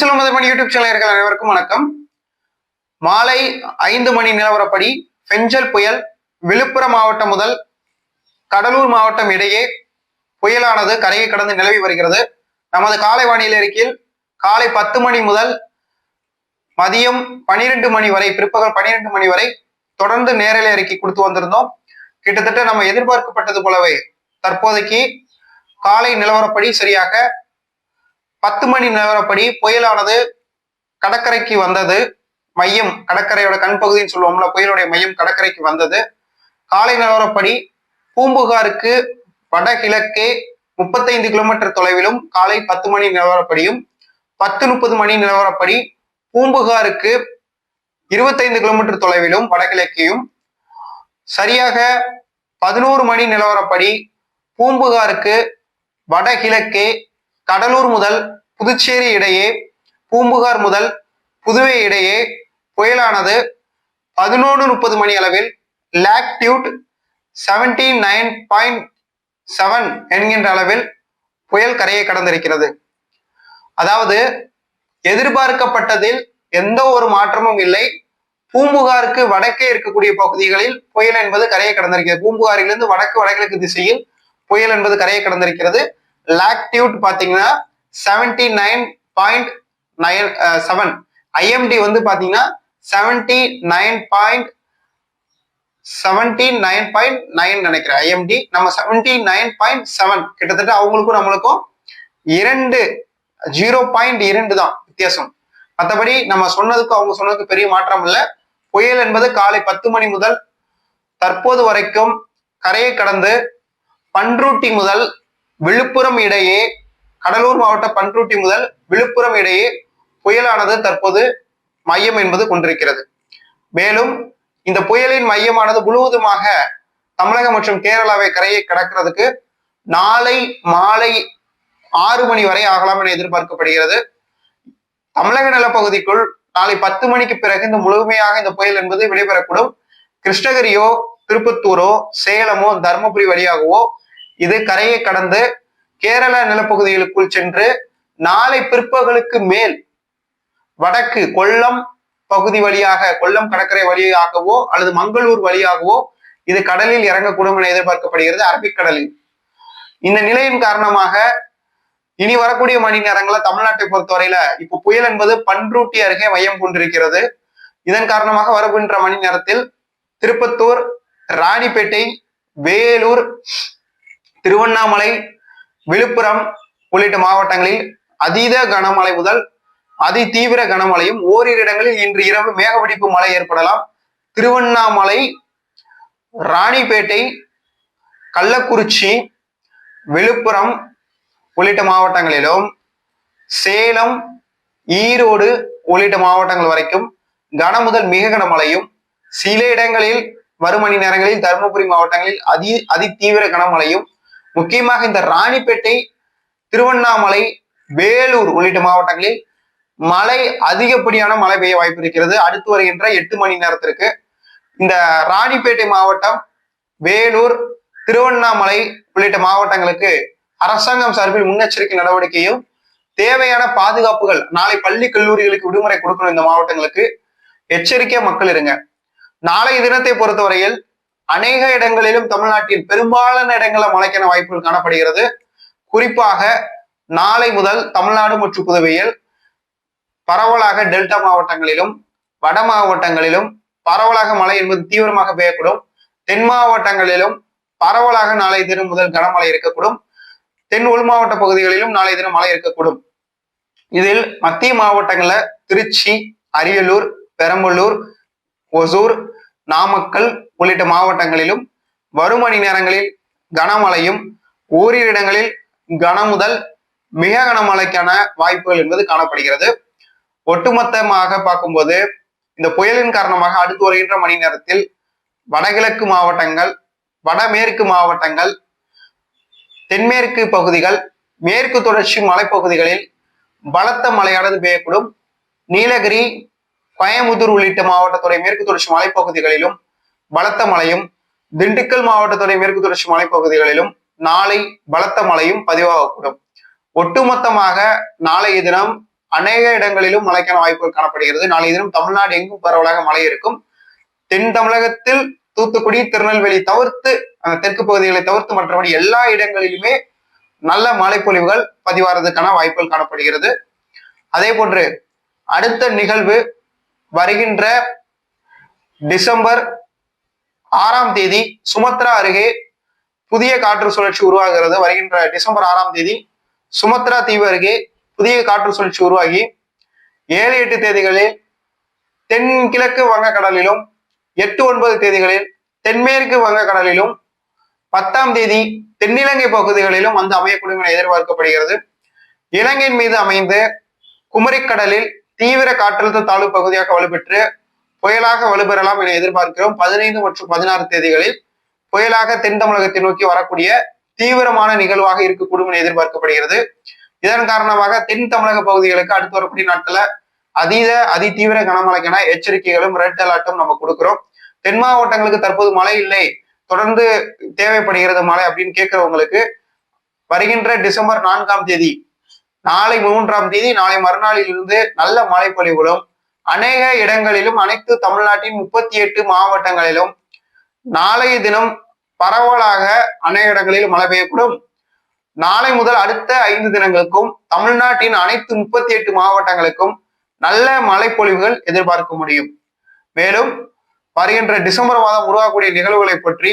செல்வம் YouTube channel அனைவருக்கும் வணக்கம். மாலை ஐந்து மணி நிலவரப்படி பெஞ்சல் புயல் விழுப்புரம் மாவட்டம் முதல் கடலூர் மாவட்டம் இடையே புயலானது கரையை கடந்து நிலவி வருகிறது. நமது காலை வானிலை அறிக்கையில் காலை பத்து மணி முதல் மதியம் பனிரெண்டு மணி வரை பிற்பகல் பனிரெண்டு மணி வரை தொடர்ந்து நேரலை அறிக்கை கொடுத்து வந்திருந்தோம். கிட்டத்தட்ட நம்ம எதிர்பார்க்கப்பட்டது போலவே தற்போதைக்கு காலை நிலவரப்படி சரியாக பத்து மணி நிலவரப்படி புயலானது கடற்கரைக்கு வந்தது. மையம் கடற்கரையோட கண் பகுதின்னு சொல்லுவோம்ல புயலுடைய மையம் கடற்கரைக்கு வந்தது. காலை நிலவரப்படி பூம்புகாருக்கு வடகிழக்கே முப்பத்தைந்து கிலோமீட்டர் தொலைவிலும் காலை பத்து மணி நிலவரப்படியும் பத்து முப்பது மணி நிலவரப்படி பூம்புகாருக்கு இருபத்தைந்து கிலோமீட்டர் தொலைவிலும் வடகிழக்கையும் சரியாக பதினோரு மணி நிலவரப்படி பூம்புகாருக்கு வடகிழக்கே கடலூர் முதல் புதுச்சேரி இடையே பூம்புகார் முதல் புதுவை இடையே புயலானது பதினொன்று முப்பது மணி அளவில் latitude seventy nine point seven என்கின்ற அளவில் புயல் கரையை கடந்திருக்கிறது. அதாவது எதிர்பார்க்கப்பட்டதில் எந்த ஒரு மாற்றமும் இல்லை. பூம்புகாருக்கு வடக்கே இருக்கக்கூடிய பகுதிகளில் புயல் என்பது கரையை கடந்திருக்கிறது. பூம்புகாரிலிருந்து வடக்கு வடகிழக்கு திசையில் புயல் என்பது கரையை கடந்திருக்கிறது. லாக்டியூட் பாத்தீங்கன்னா seventy nine point nine seven I M D வந்து பாத்தீங்கன்னா seventy nine point seventy nine point nine நினைக்கிறேன். ஐஎம்டி நம்ம செவன்டி நைன் பாயிண்ட் செவன் கிட்டத்தட்ட அவங்களுக்கும் நம்மளுக்கும் இரண்டு ஜீரோ பாயிண்ட் இரண்டு தான் வித்தியாசம். மற்றபடி நம்ம சொன்னதுக்கும் அவங்க சொன்னதுக்கு பெரிய மாற்றம் இல்லை. புயல் என்பது காலை பத்து மணி முதல் தற்போது வரைக்கும் கரையை கடந்து பன்ருட்டி முதல் விழுப்புரம் இடையே கடலூர் மாவட்ட பன்ருட்டி முதல் விழுப்புரம் இடையே புயலானது தற்போது மையம் என்பது கொண்டிருக்கிறது. மேலும் இந்த புயலின் மையமானது முழுவதுமாக தமிழகம் மற்றும் கேரளாவை கரையை கடக்கிறதுக்கு நாளை மாலை ஆறு மணி வரை ஆகலாம் என எதிர்பார்க்கப்படுகிறது. தமிழக நிலப்பகுதிக்குள் நாளை பத்து மணிக்கு பிறகு இந்த முழுமையாக இந்த புயல் என்பது விடைபெறக்கூடும். கிருஷ்ணகிரியோ திருப்பத்தூரோ சேலமோ தருமபுரி வழியாகவோ இது கரையை கடந்து கேரள நிலப்பகுதிகளுக்குள் சென்று நாளை பிற்பகலுக்கு மேல் வடக்கு கொல்லம் பகுதி வழியாக கொல்லம் கடற்கரை வழியாகவோ அல்லது மங்களூர் வழியாகவோ இது கடலில் இறங்கக்கூடும் என எதிர்பார்க்கப்படுகிறது அரபிக்கடலில் இந்த நிலையின் காரணமாக இனி வரக்கூடிய மணி நேரங்களில் தமிழ்நாட்டை பொறுத்தவரையில இப்ப புயல் என்பது பன்ருட்டி அருகே மையம் கொண்டிருக்கிறது. இதன் காரணமாக வருகின்ற மணி நேரத்தில் திருப்பத்தூர் ராணிப்பேட்டை வேலூர் திருவண்ணாமலை விழுப்புரம் உள்ளிட்ட மாவட்டங்களில் அதீத கனமழை முதல் அதி தீவிர கனமழையும் ஓரிரு இடங்களில் இன்று இரவு மேகவெடிப்பு மழை ஏற்படலாம். திருவண்ணாமலை ராணிப்பேட்டை கள்ளக்குறிச்சி விழுப்புரம் உள்ளிட்ட மாவட்டங்களிலும் சேலம் ஈரோடு உள்ளிட்ட மாவட்டங்கள் வரைக்கும் கன முதல் மிக கனமழையும் சில இடங்களில் வரும் மணி நேரங்களில் தருமபுரி மாவட்டங்களில் அதி அதி தீவிர கனமழையும் முக்கியமாக இந்த ராணிப்பேட்டை திருவண்ணாமலை வேலூர் உள்ளிட்ட மாவட்டங்களில் மழை அதிகப்படியான மழை பெய்ய வாய்ப்பு இருக்கிறது. அடுத்து வருகின்ற எட்டு மணி நேரத்திற்கு இந்த ராணிப்பேட்டை மாவட்டம் வேலூர் திருவண்ணாமலை உள்ளிட்ட மாவட்டங்களுக்கு அரசாங்கம் சார்பில் முன்னெச்சரிக்கை நடவடிக்கையும் தேவையான பாதுகாப்புகள் நாளை பள்ளி கல்லூரிகளுக்கு விடுமுறை கொடுக்கணும் இந்த மாவட்டங்களுக்கு. எச்சரிக்கையா மக்கள் இருங்க. நாளைய தினத்தை பொறுத்தவரையில் அநேக இடங்களிலும் தமிழ்நாட்டின் பெரும்பாலான இடங்களில் மழைக்கான வாய்ப்புகள் காணப்படுகிறது. குறிப்பாக நாளை முதல் தமிழ்நாடு மற்றும் புதுவையில் பரவலாக டெல்டா மாவட்டங்களிலும் வட மாவட்டங்களிலும் பரவலாக மழை என்பது தீவிரமாக பெய்யக்கூடும். தென் மாவட்டங்களிலும் பரவலாக நாளை தினம் முதல் கனமழை இருக்கக்கூடும். தென் உள் மாவட்ட பகுதிகளிலும் நாளை தினம் மழை இருக்கக்கூடும். இதில் மத்திய மாவட்டங்களில் திருச்சி அரியலூர் பெரம்பலூர் ஒசூர் நாமக்கல் உள்ளிட்ட மாவட்டங்களிலும் வரும் மணி நேரங்களில் கனமழையும் ஓரிரு இடங்களில் கனமுதல் மிக கனமழைக்கான வாய்ப்புகள் என்பது காணப்படுகிறது. ஒட்டுமொத்தமாக பார்க்கும்போது இந்த புயலின் காரணமாக அடுத்து வருகின்ற மணி நேரத்தில் வடகிழக்கு மாவட்டங்கள் வடமேற்கு மாவட்டங்கள் தென்மேற்கு பகுதிகள் மேற்கு தொடர்ச்சி மலைப்பகுதிகளில் பலத்த மழையானது பெய்யக்கூடும். நீலகிரி கோயம்புத்தூர் உள்ளிட்ட மாவட்டத்துடைய மேற்கு தொடர்ச்சி மலைப்பகுதிகளிலும் பலத்த மழையும் திண்டுக்கல் மாவட்டத்துடைய மேற்கு தொடர்ச்சி மலைப்பகுதிகளிலும் நாளை பலத்த மழையும் பதிவாகக்கூடும். ஒட்டுமொத்தமாக நாளைய தினம் அநேக இடங்களிலும் மழைக்கான வாய்ப்புகள் காணப்படுகிறது. நாளை தினம் தமிழ்நாடு எங்கும் பரவலாக மழை இருக்கும். தென் தமிழகத்தில் தூத்துக்குடி திருநெல்வேலி தவிர்த்து தெற்கு பகுதிகளை தவிர்த்து மற்றபடி எல்லா இடங்களிலுமே நல்ல மழைப்பொழிவுகள் பதிவாகிறதுக்கான வாய்ப்புகள் காணப்படுகிறது. அதே போன்று அடுத்த நிகழ்வு வருகின்ற டிசம்பர் ஆறாம் தேதி சுமத்ரா அருகே புதிய காற்று சுழற்சி உருவாகிறது. வருகின்ற டிசம்பர் ஆறாம் தேதி சுமத்ரா தீவு அருகே புதிய காற்று சுழற்சி உருவாகி ஏழு எட்டு தேதிகளில் தென்கிழக்கு வங்கக்கடலிலும் எட்டு ஒன்பது தேதிகளில் தென்மேற்கு வங்கக்கடலிலும் பத்தாம் தேதி தென்னிலங்கை பகுதிகளிலும் வந்து அமையக்கூடும் என எதிர்பார்க்கப்படுகிறது. இலங்கையின் மீது அமைந்து குமரிக்கடலில் தீவிர காற்றழுத்த தாழ்வு பகுதியாக வலுப்பெற்று புயலாக வலுப்பெறலாம் என எதிர்பார்க்கிறோம். பதினைந்து மற்றும் பதினாறு தேதிகளில் புயலாக தென் தமிழகத்தை நோக்கி வரக்கூடிய தீவிரமான நிகழ்வாக இருக்கக்கூடும் என எதிர்பார்க்கப்படுகிறது. இதன் காரணமாக தென் தமிழக பகுதிகளுக்கு அடுத்து வரக்கூடிய நாட்கள அதீத அதிதீவிர கனமழைக்கான எச்சரிக்கைகளும் ரெட் அலர்ட்டும் நம்ம கொடுக்கிறோம். தென் மாவட்டங்களுக்கு தற்போது மழை இல்லை. தொடர்ந்து தேவைப்படுகிறது மழை அப்படின்னு கேட்கிறவங்களுக்கு வருகின்ற டிசம்பர் நான்காம் தேதி நாளை மூன்றாம் தேதி நாளை மறுநாளில் இருந்து நல்ல மழை பொழிவுகளும் அநேக இடங்களிலும் அனைத்து தமிழ்நாட்டின் முப்பத்தி எட்டு மாவட்டங்களிலும் நாளைய தினம் பரவலாக அநேக இடங்களில் மழை பெய்யக்கூடும். நாளை முதல் அடுத்த ஐந்து தினங்களுக்கும் தமிழ்நாட்டின் அனைத்து முப்பத்தி எட்டு மாவட்டங்களுக்கும் நல்ல மழைப்பொழிவுகள் எதிர்பார்க்க முடியும். மேலும் வருகின்ற டிசம்பர் மாதம் உருவாகக்கூடிய நிகழ்வுகளை பற்றி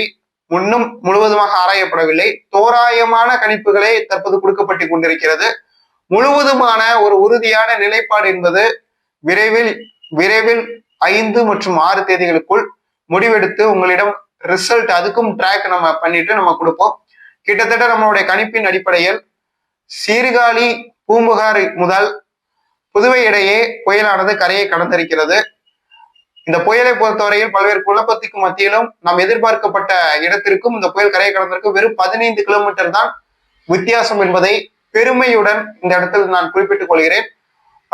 முன்னும் முழுவதுமாக ஆராயப்படவில்லை. தோராயமான கணிப்புகளே தற்போது கொடுக்கப்பட்டு கொண்டிருக்கிறது. முழுவதுமான ஒரு உறுதியான நிலைப்பாடு என்பது விரைவில் விரைவில் ஐந்து மற்றும் ஆறு தேதிகளுக்குள் முடிவெடுத்து உங்களிடம் ரிசல்ட் அதுக்கும் ட்ராக் நம்ம பண்ணிட்டு நம்ம கொடுப்போம். கிட்டத்தட்ட நம்மளுடைய கணிப்பின் அடிப்படையில் சீர்காழி பூம்புகார் முதல் புதுவை இடையே புயலானது கரையை கடந்திருக்கிறது. இந்த புயலை பொறுத்தவரையில் பல்வேறு குழப்பத்துக்கு மத்தியிலும் நாம் எதிர்பார்க்கப்பட்ட இடத்திற்கும் இந்த புயல் கரையை கடந்திருக்கும் வெறும் பதினைந்து கிலோமீட்டர் தான் வித்தியாசம் என்பதை பெருமையுடன் இந்த இடத்தில் நான் குறிப்பிட்டுக் கொள்கிறேன்.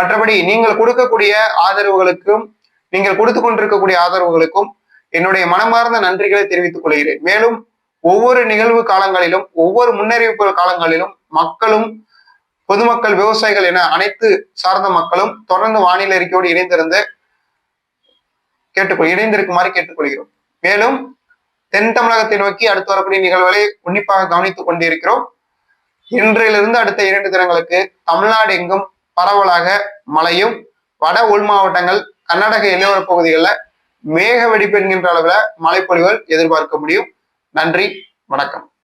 மற்றபடி நீங்கள் கொடுக்கக்கூடிய ஆதரவுகளுக்கும் நீங்கள் கொடுத்து கொண்டிருக்கக்கூடிய ஆதரவுகளுக்கும் என்னுடைய மனமார்ந்த நன்றிகளை தெரிவித்துக் கொள்கிறேன். மேலும் ஒவ்வொரு நிகழ்வு காலங்களிலும் ஒவ்வொரு முன்னறிவிப்பு காலங்களிலும் மக்களும் பொதுமக்கள் விவசாயிகள் என அனைத்து சார்ந்த மக்களும் தொடர்ந்து வானிலை அறிக்கையோடு இணைந்திருந்து கேட்டுக்கொள் இணைந்திருக்குமாறு கேட்டுக்கொள்கிறோம். மேலும் தென் தமிழகத்தை நோக்கி அடுத்து வரக்கூடிய நிகழ்வுகளை உன்னிப்பாக கவனித்துக் கொண்டிருக்கிறோம். இன்றிலிருந்து அடுத்த இரண்டு தினங்களுக்கு தமிழ்நாடு எங்கும் பரவலாக மழையும் வட உள் மாவட்டங்கள் கர்நாடக எல்லையோர பகுதிகளில் மேக வெடிப்பு என்கின்ற அளவில் மழைப்பொழிவுகள் எதிர்பார்க்க முடியும். நன்றி வணக்கம்.